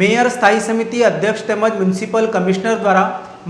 Mayor સ્થાયી સમિતિ અધ્યક્ષ તેમજ મ્યુનિસિપલ કમિશનર દ્વારા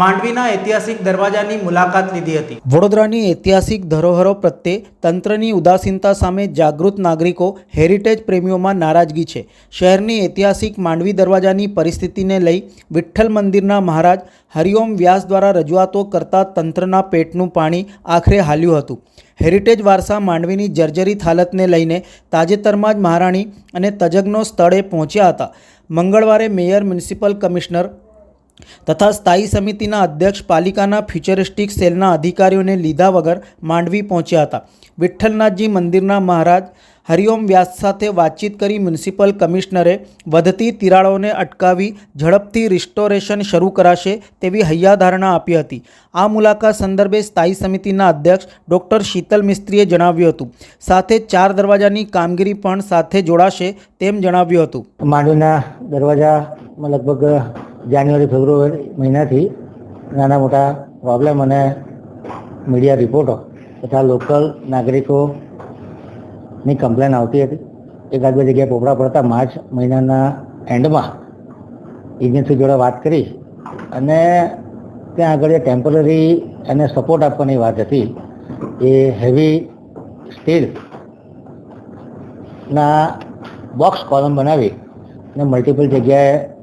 માંડવીના ઐતિહાસિક દરવાજાની મુલાકાત લીધી હતી. વડોદરાની ઐતિહાસિક ધરોહરો પ્રત્યે તંત્રની ઉદાસીનતા સામે જાગૃત નાગરિકો હેરિટેજ પ્રેમીઓમાં નારાજગી છે. શહેરની ઐતિહાસિક માંડવી દરવાજાની પરિસ્થિતિને લઈ વિઠ્ઠલ મંદિરના મહારાજ હરિઓમ વ્યાસ દ્વારા રજૂઆતો કરતા તંત્રના પેટનું પાણી આખરે હાલ્યું હતું. હેરિટેજ વારસા માંડવીની જર્જરિત હાલતને લઈને તાજેતરમાં જ મહારાણી અને તજજ્ઞો સ્થળે પહોંચ્યા હતા. મંગળવારે મેયર મ્યુનિસિપલ કમિશનર તથા સ્થાયી સમિતિના અધ્યક્ષ પાલિકાના ફ્યુચરિસ્ટિક સેલના અધિકારીઓને લીધા વગર માંડવી પહોંચ્યા હતા. વિઠ્ઠલનાથજી મંદિરના મહારાજ હરિઓમ વ્યાસ સાથે વાતચીત કરી મ્યુનિસિપલ કમિશનરે વધતી તિરાડોને અટકાવી ઝડપથી રિસ્ટોરેશન શરૂ કરાશે તેવી હૈયાધારણા આપી હતી. આ મુલાકાત સંદર્ભે સ્થાયી સમિતિના અધ્યક્ષ ડૉક્ટર શીતલ મિસ્ત્રીએ જણાવ્યું હતું. સાથે ચાર દરવાજાની કામગીરી પણ સાથે જોડાશે તેમ જણાવ્યું હતું. માંડવીના દરવાજામાં લગભગ જાન્યુઆરી, ફેબ્રુઆરી મહિનાથી નાના મોટા પ્રોબ્લેમ અને મીડિયા રિપોર્ટો તથા લોકલ નાગરિકોની કમ્પ્લેન આવતી હતી. એકાદ બે જગ્યાએ પોપડા પડતા માર્ચ મહિનાના એન્ડમાં એજન્સી જોડે વાત કરી અને ત્યાં આગળ જે ટેમ્પરરી એને સપોર્ટ આપવાની વાત હતી એ હેવી સ્ટીલ ના બોક્સ કોલમ બનાવી અને મલ્ટિપલ જગ્યાએ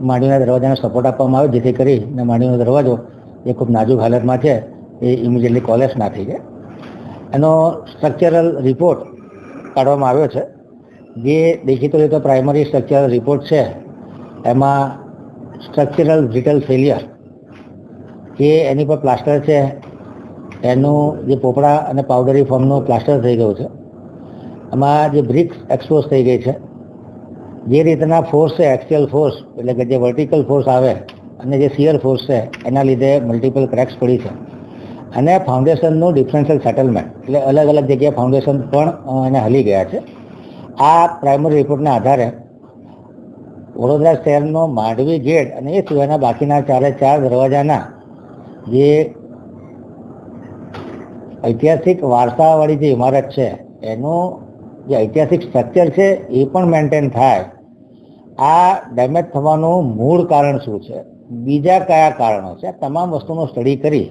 માંડવીના દરવાજાને સપોર્ટ આપવામાં આવે, જેથી કરી અને માંડવીનો દરવાજો એ ખૂબ નાજુક હાલતમાં છે, એ ઇમિડિયેટલી કોલેપ્સ ના થઈ જાય. એનો સ્ટ્રક્ચરલ રિપોર્ટ કાઢવામાં આવ્યો છે. જે દેખીતો રીતે પ્રાઇમરી સ્ટ્રક્ચરલ રિપોર્ટ છે, એમાં સ્ટ્રક્ચરલ બ્રિટલ ફેલિયર કે એની પર પ્લાસ્ટર છે, એનું જે પોપડા અને પાવડરી ફોર્મનું પ્લાસ્ટર થઈ ગયું છે. એમાં જે બ્રિક્સ એક્સપોઝ થઈ ગઈ છે જે રીતના ફોર્સ છે એક્સિયલ ફોર્સ એટલે કે જે વર્ટિકલ ફોર્સ આવે અને જે સિયર ફોર્સ છે, એના લીધે મલ્ટિપલ ક્રેક્સ પડી છે. અને ફાઉન્ડેશનનું ડિફરન્શિયલ સેટલમેન્ટ એટલે અલગ અલગ જગ્યાએ ફાઉન્ડેશન પણ એને હલી ગયા છે. આ પ્રાઇમરી રિપોર્ટના આધારે વડોદરા શહેરનો માંડવી ગેટ અને એ સિવાયના બાકીના ચારે ચાર દરવાજાના જે ઐતિહાસિક વારસાવાળી જે ઇમારત છે, એનું જે ઐતિહાસિક સ્ટ્રક્ચર છે, એ પણ મેન્ટેન થાય. આ ડેમેજ થવાનું મૂળ કારણ શું છે? બીજા કયા કારણો છે? તમામ વસ્તુનો સ્ટડી કરી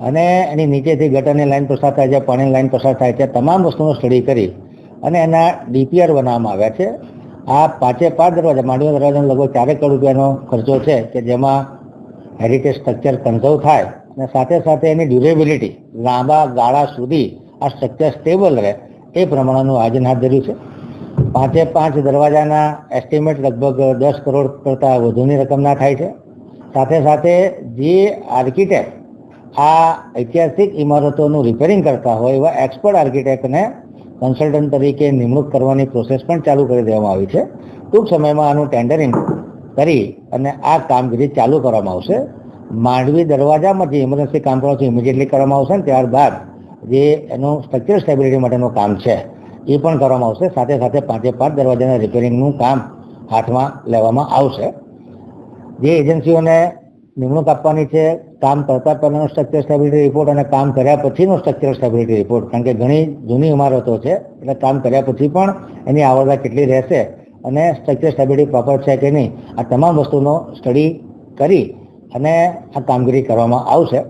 અને એની નીચેથી ગટરની લાઈન પસાર થાય છે, પાણીની લાઈન પસાર થાય છે તમામ વસ્તુનો સ્ટડી કરી અને એના ડીપીઆર બનાવવામાં આવ્યા છે. આ પાંચે પાંચ દરવાજા, માંડવી દરવાજાનો લગભગ ચારેક કરોડ રૂપિયાનો ખર્ચો છે કે જેમાં હેરિટેજ સ્ટ્રક્ચર કન્ઝર્વ થાય અને સાથે સાથે એની ડ્યુરેબિલિટી લાંબા ગાળા સુધી આ સ્ટ્રક્ચર સ્ટેબલ રહે એ પ્રમાણેનું આયોજન હાથ ધર્યું છે. પાંચે પાંચ દરવાજાના એસ્ટિમેટ લગભગ દસ કરોડ કરતાં વધુની રકમના થાય છે. સાથે સાથે જે આર્કિટેક્ટ આ ઐતિહાસિક ઇમારતોનું રિપેરિંગ કરતા હોય એવા એક્સપર્ટ આર્કિટેક્ટને કન્સલ્ટન્ટ તરીકે નિમણૂક કરવાની પ્રોસેસ પણ ચાલુ કરી દેવામાં આવી છે. ટૂંક સમયમાં આનું ટેન્ડરિંગ કરી અને આ કામગીરી ચાલુ કરવામાં આવશે. માંડવી દરવાજામાં જે ઇમરજન્સી કામ કરવાનું છે ઇમિડિયેટલી કરવામાં આવશે ને ત્યારબાદ જે એનું સ્ટ્રક્ચર સ્ટેબિલિટી માટેનું કામ છે. એ પણ કરવામાં આવશે. સાથે સાથે પાંચે પાંચ દરવાજાના રિપેરિંગનું કામ હાથમાં લેવામાં આવશે. જે એજન્સીઓને નિમણૂક આપવાની છે, કામ કરતા પહેલાંનો સ્ટ્રક્ચર સ્ટેબિલિટી રિપોર્ટ અને કામ કર્યા પછીનો સ્ટ્રક્ચર સ્ટેબિલિટી રિપોર્ટ કારણ કે ઘણી જૂની ઇમારતો છે, એટલે કામ કર્યા પછી પણ એની આવડતા કેટલી રહેશે અને સ્ટ્રક્ચર સ્ટેબિલિટી પ્રોપર છે કે નહીં, આ તમામ વસ્તુનો સ્ટડી કરી અને આ કામગીરી કરવામાં આવશે.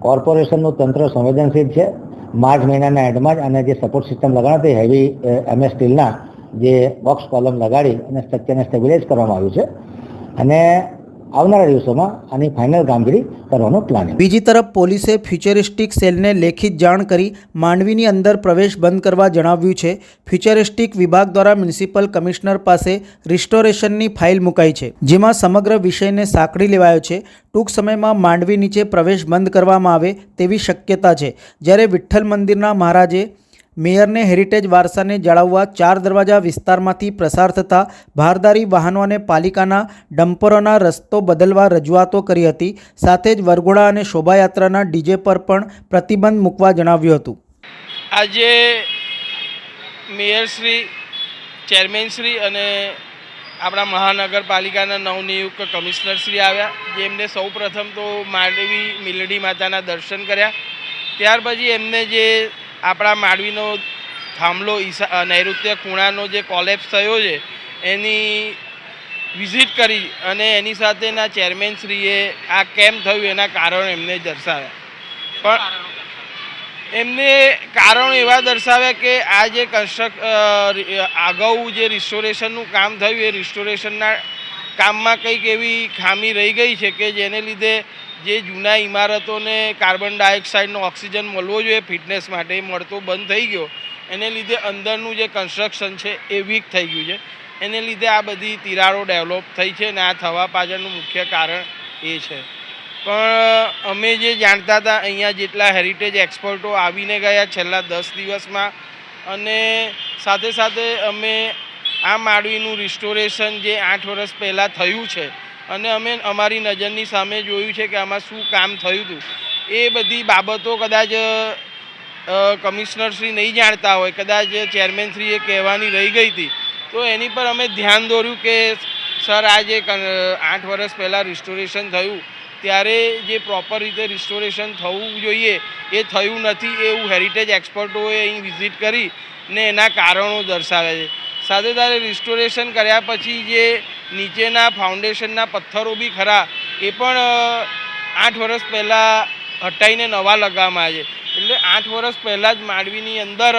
કોર્પોરેશનનું તંત્ર સંવેદનશીલ છે માર્ચ મહિનાના એન્ડમાં જ અને જે સપોર્ટ સિસ્ટમ લગાડતી હેવી એમએસ સ્ટીલના જે બોક્સ કોલમ લગાડી અને સ્ટ્રક્ચરને સ્ટેબિલાઇઝ કરવામાં આવ્યું છે. અને આવનારા દિવસોમાં આની ફાઇનલ કામગીરી કરવાનો પ્લાનિંગ બીજી તરફ પોલીસે ફ્યુચરિસ્ટિક સેલને લેખિત જાણ કરી માંડવીની અંદર પ્રવેશ બંધ કરવા જણાવ્યું છે. ફ્યુચરિસ્ટિક વિભાગ દ્વારા મ્યુનિસિપલ કમિશનર પાસે રિસ્ટોરેશનની ફાઇલ મુકાઈ છે, જેમાં સમગ્ર વિષયને સાંકળી લેવાયો છે. ટૂંક સમયમાં માંડવી નીચે પ્રવેશ બંધ કરવામાં આવે તેવી શક્યતા છે. જ્યારે વિઠ્ઠલ મંદિરના મહારાજે મેયરને હેરિટેજ વારસાને જાળવવા ચાર દરવાજા વિસ્તારમાંથી પ્રસાર થતા ભારદારી વાહનો અને પાલિકાના ડમ્પરોના રસ્તો બદલવા રજૂઆતો કરી હતી. સાથે જ વરઘોડા અને શોભાયાત્રાના ડીજે પર પણ પ્રતિબંધ મૂકવા જણાવ્યું હતું. આજે મેયરશ્રી, ચેરમેનશ્રી અને આપણા મહાનગરપાલિકાના નવનિયુક્ત કમિશનરશ્રી આવ્યા. જેમને સૌ પ્રથમ તો માંડવી મિલડી માતાના દર્શન કર્યા. ત્યાર પછી એમને જે આપણા માંડવીનો થાંભલો ઈસા નૈઋત્ય ખૂણાનો જે કોલેપ્સ થયો છે, એની વિઝિટ કરી અને એની સાથેના ચેરમેનશ્રીએ આ કેમ થયું એના કારણો એમને દર્શાવ્યા. પણ એમને કારણો એવા દર્શાવ્યા કે આ જે કન્સ્ટ્રક અગાઉ જે રિસ્ટોરેશનનું કામ થયું એ રિસ્ટોરેશનના કામમાં કંઈક એવી ખામી રહી ગઈ છે કે જેને લીધે જે જૂના ઇમારતોને કાર્બન ડાયોક્સાઇડનો ઓક્સિજન મળવો જોઈએ, ફિટનેસ માટે મળતો બંધ થઈ ગયો. એને લીધે અંદરનું જે કન્સ્ટ્રક્શન છે એ વીક થઈ ગયું છે. એને લીધે આ બધી તિરાડો ડેવલપ થઈ છે અને આ થવા પાછળનું મુખ્ય કારણ એ છે. પણ અમે જે જાણતા હતા, અહીંયા જેટલા હેરિટેજ એક્સપર્ટો આવીને ગયા છેલ્લા દસ દિવસમાં અને સાથે સાથે અમે આ માળવીનું રિસ્ટોરેશન જે આઠ વર્ષ પહેલાં થયું છે અને અમે અમારી નજરની સામે જોયું છે કે આમાં શું કામ થયું હતું. એ બધી બાબતો કદાચ કમિશનરશ્રી નહીં જાણતા હોય, કદાચ ચેરમેનશ્રીએ કહેવાની રહી ગઈ હતી. તો એની પર અમે ધ્યાન દોર્યું કે સર, આ જે આઠ વર્ષ પહેલાં રિસ્ટોરેશન થયું, ત્યારે જે પ્રોપર રીતે રિસ્ટોરેશન થવું જોઈએ, એ થયું નથી એવું હેરિટેજ એક્સપર્ટોએ અહીં વિઝિટ કરી ને એના કારણો દર્શાવ્યા છે. સાથે સાથે રિસ્ટોરેશન કર્યા પછી જે નીચેના ફાઉન્ડેશનના પથ્થરો બી ખરા, એ પણ આઠ વર્ષ પહેલાં હટાઈને નવા લગાવવામાં આવે છે. એટલે આઠ વર્ષ પહેલાં જ માંડવીની અંદર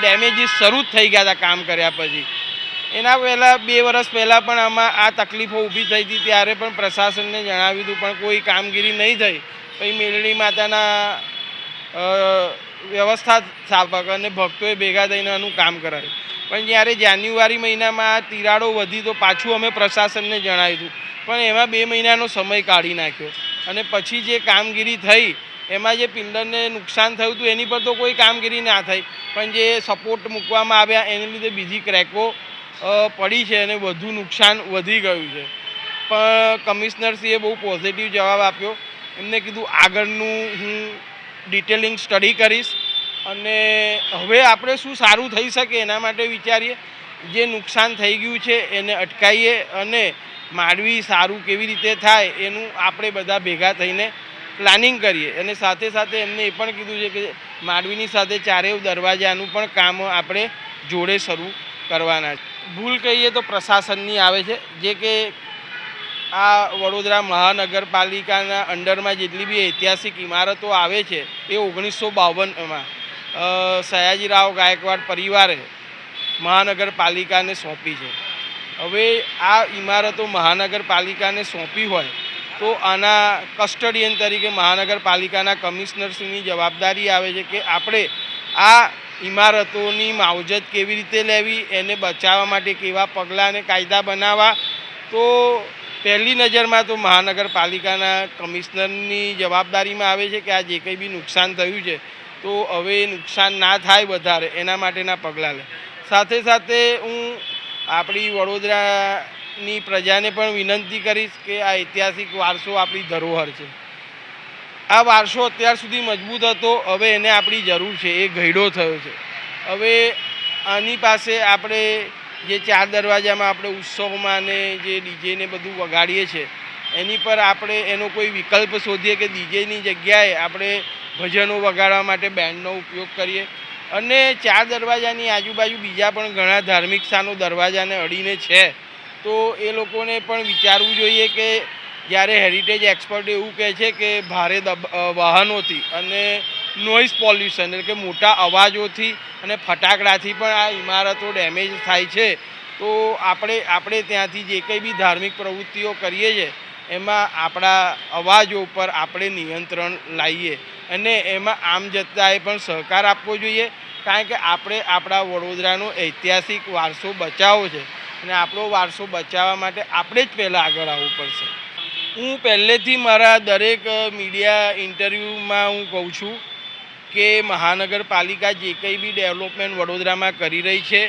ડેમેજીસ શરૂ જ થઈ ગયા હતા કામ કર્યા પછી. એના પહેલાં, બે વર્ષ પહેલાં પણ આમાં આ તકલીફો ઊભી થઈ હતી, ત્યારે પણ પ્રશાસનને જણાવ્યું હતું, પણ કોઈ કામગીરી નહીં થઈ. પછી મેલડી માતાના વ્યવસ્થા સ્થાપક અને ભક્તોએ ભેગા થઈને આનું કામ કરાયું. પણ જ્યારે જાન્યુઆરી મહિનામાં આ તિરાડો વધી તો પાછું અમે પ્રશાસનને જણાવ્યું હતું. પણ એમાં બે મહિનાનો સમય કાઢી નાખ્યો. અને પછી જે કામગીરી થઈ, એમાં જે પિલ્લરને નુકસાન થયું હતું, એની પર તો કોઈ કામગીરી ના થઈ. પણ જે સપોર્ટ મૂકવામાં આવ્યા, એને લીધે બીજી ક્રેકો પડી છે અને વધુ નુકસાન વધી ગયું છે. પણ કમિશનરશ્રીએ બહુ પોઝિટિવ જવાબ આપ્યો. એમને કીધું, આગળનું હું ડિટેલિંગ સ્ટડી કરીશ. અને હવે આપણે શું સારું થઈ શકે એના માટે વિચારીએ. જે નુકસાન થઈ ગયું છે એને અટકાવીએ અને માંડવી સારું કેવી રીતે થાય એનું આપણે બધા ભેગા થઈને પ્લાનિંગ કરીએ. અને સાથે સાથે એમને એ પણ કીધું છે કે માંડવીની સાથે ચારેય દરવાજાનું પણ કામ આપણે જોડે શરૂ કરવાના ભૂલ કહીએ તો પ્રશાસનની આવે છે. જે કે આ વડોદરા મહાનગરપાલિકાના અંડરમાં જેટલી બી ઐતિહાસિક ઇમારતો આવે છે, એ ઓગણીસો બાવનમાં સયાજીરાવ ગાયકવાડ પરિવારે મહાનગરપાલિકાને સોંપી છે. હવે આ ઇમારતો મહાનગરપાલિકાને સોંપી હોય, તો આના કસ્ટડિયન તરીકે મહાનગરપાલિકાના કમિશનરશ્રીની જવાબદારી આવે છે કે આપણે આ ઇમારતોની માવજત કેવી રીતે લેવી, એને બચાવવા માટે કેવા પગલાં અને કાયદા બનાવવા, તો પહેલી નજરમાં તો મહાનગરપાલિકાના કમિશનરની જવાબદારીમાં આવે છે કે આ જે કંઈ બી નુકસાન થયું છે, તો હવે નુકસાન ના થાય વધારે, એના માટેના પગલાં લે. સાથે સાથે હું આપણી વડોદરાની પ્રજાને પણ વિનંતી કરીશ કે આ ઐતિહાસિક વારસો આપણી ધરોહર છે. આ વારસો અત્યાર સુધી મજબૂત હતો, હવે એને આપણી જરૂર છે, એ ઘયડો થયો છે. હવે આની પાસે આપણે જે ચાર દરવાજામાં આપણે ઉત્સવમાં ને જે ડીજેને બધું વગાડીએ છીએ એની પર આપણે એનો કોઈ વિકલ્પ શોધીએ કે ડીજેની જગ્યાએ આપણે ભજનો વગાડવા માટે બેન્ડનો ઉપયોગ કરીએ. અને ચાર દરવાજાની આજુબાજુ બીજા પણ ઘણા ધાર્મિક સ્થાનો દરવાજાને અડીને છે. તો એ લોકોને પણ વિચારવું જોઈએ કે જ્યારે હેરિટેજ એક્સપર્ટ એવું કહે છે કે ભારે દબ વાહનોથી અને નોઇઝ પોલ્યુશન એટલે કે મોટા અવાજોથી અને ફટાકડાથી પણ આ ઇમારતો ડેમેજ થાય છે. તો આપણે આપણે ત્યાંથી જે કંઈ બી ધાર્મિક પ્રવૃત્તિઓ કરીએ છીએ, એમાં આપણા અવાજો ઉપર આપણે નિયંત્રણ લાવીએ અને એમાં આમ જતાએ પણ સહકાર આપવો જોઈએ, કારણ કે આપણે આપણા વડોદરાનો ઐતિહાસિક વારસો બચાવવો છે અને આપણો વારસો બચાવવા માટે આપણે જ પહેલાં આગળ આવવું પડશે. હું પહેલેથી મારા દરેક મીડિયા ઇન્ટરવ્યૂમાં હું કહું છું કે મહાનગરપાલિકા જે કંઈ બી ડેવલપમેન્ટ વડોદરામાં કરી રહી છે,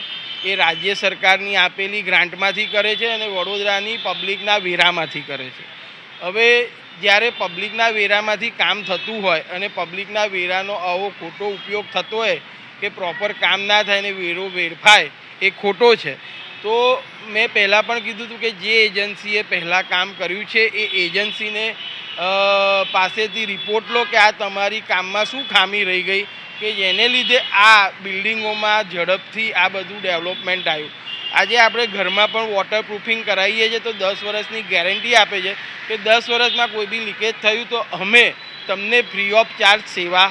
એ રાજ્ય સરકારની આપેલી ગ્રાન્ટમાંથી કરે છે અને વડોદરાની પબ્લિકના વેરામાંથી કરે છે. હવે જ્યારે પબ્લિકના વેરામાંથી કામ થતું હોય અને પબ્લિકના વેરાનો આવો ખોટો ઉપયોગ થતો હોય કે પ્રોપર કામ ના થાય ને વેરો વેરફાય એ ખોટો છે. તો મેં પહેલાં પણ કીધું હતું કે જે એજન્સીએ પહેલાં કામ કર્યું છે, એ એજન્સીને પાસેથી રિપોર્ટ લો કે આ તમારી કામમાં શું ખામી રહી ગઈ, કે જેને લીધે આ બિલ્ડિંગોમાં ઝડપથી આ બધું ડેવલપમેન્ટ આવ્યું. આજે આપણે ઘરમાં પણ વોટરપ્રૂફિંગ કરાવીએ છીએ તો દસ વર્ષની ગેરંટી આપે છે કે દસ વર્ષમાં કોઈ બી લીકેજ થયું તો અમે તમને ફ્રી ઓફ ચાર્જ સેવા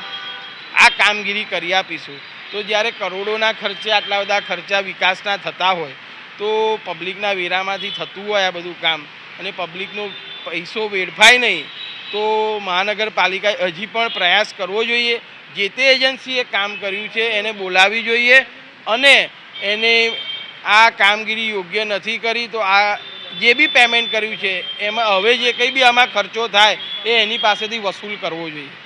આ કામગીરી કરી આપીશું. તો જ્યારે કરોડોના ખર્ચે, આટલા બધા ખર્ચા વિકાસના થતા હોય તો પબ્લિકના વેરામાંથી થતું હોય આ બધું કામ. અને પબ્લિકનો પૈસો વેડફાય નહીં, તો મહાનગરપાલિકાએ હજી પણ પ્રયાસ કરવો જોઈએ. જે તે એજન્સીએ કામ કર્યું છે, એને બોલાવવી જોઈએ. અને એને આ કામગીરી યોગ્ય નથી કરી, તો આ જે બી પેમેન્ટ કર્યું છે, એમાં હવે જે કંઈ બી આમાં ખર્ચો થાય, એ એની પાસેથી વસૂલ કરવો જોઈએ.